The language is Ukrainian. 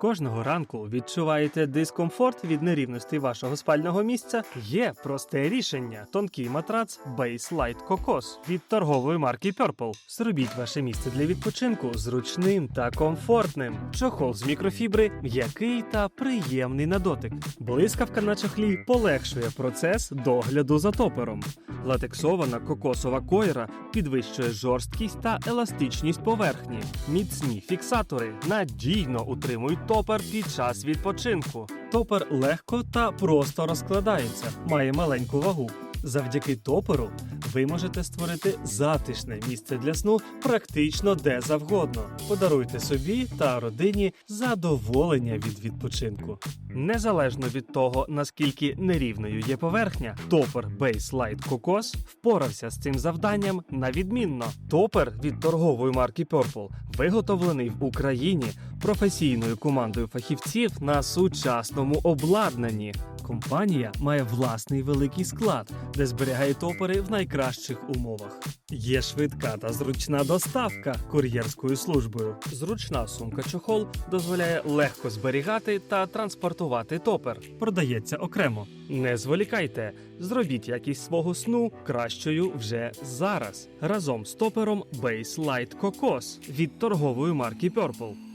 Кожного ранку відчуваєте дискомфорт від нерівності вашого спального місця? Є просте рішення: тонкий матрац Base Light Cocos від торгової марки Purple. Зробіть ваше місце для відпочинку зручним та комфортним. Чохол з мікрофібри м'який та приємний на дотик. Блискавка на чохлі полегшує процес догляду за топером. Латексована кокосова койра підвищує жорсткість та еластичність поверхні. Міцні фіксатори надійно утримують топер під час відпочинку. Топер легко та просто розкладається, має маленьку вагу. Завдяки топеру ви можете створити затишне місце для сну практично де завгодно. Подаруйте собі та родині задоволення від відпочинку. Незалежно від того, наскільки нерівною є поверхня, топер Base Light Cocos впорався з цим завданням на відмінно. Топер від торгової марки Purple виготовлений в Україні професійною командою фахівців на сучасному обладнанні. Компанія має власний великий склад, де зберігає топери в найкращих умовах. Є швидка та зручна доставка кур'єрською службою. Зручна сумка чохол дозволяє легко зберігати та транспортувати топер. Продається окремо. Не зволікайте, зробіть якість свого сну кращою вже зараз. Разом з топером Base Light Cocos від торгової марки Purple.